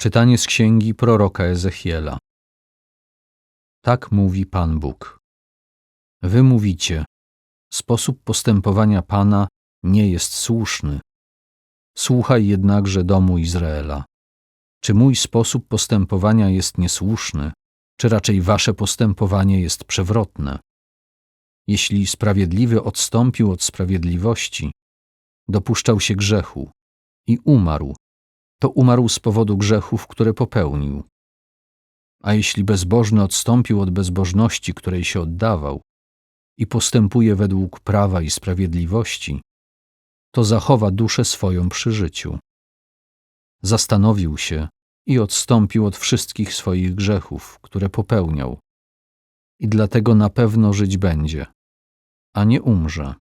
Czytanie z księgi proroka Ezechiela. Tak mówi Pan Bóg. Wy mówicie, sposób postępowania Pana nie jest słuszny. Słuchaj jednakże domu Izraela. Czy mój sposób postępowania jest niesłuszny, czy raczej wasze postępowanie jest przewrotne? Jeśli sprawiedliwy odstąpił od sprawiedliwości, dopuszczał się grzechu i umarł, to umarł z powodu grzechów, które popełnił. A jeśli bezbożny odstąpił od bezbożności, której się oddawał, i postępuje według prawa i sprawiedliwości, to zachowa duszę swoją przy życiu. Zastanowił się i odstąpił od wszystkich swoich grzechów, które popełniał, i dlatego na pewno żyć będzie, a nie umrze.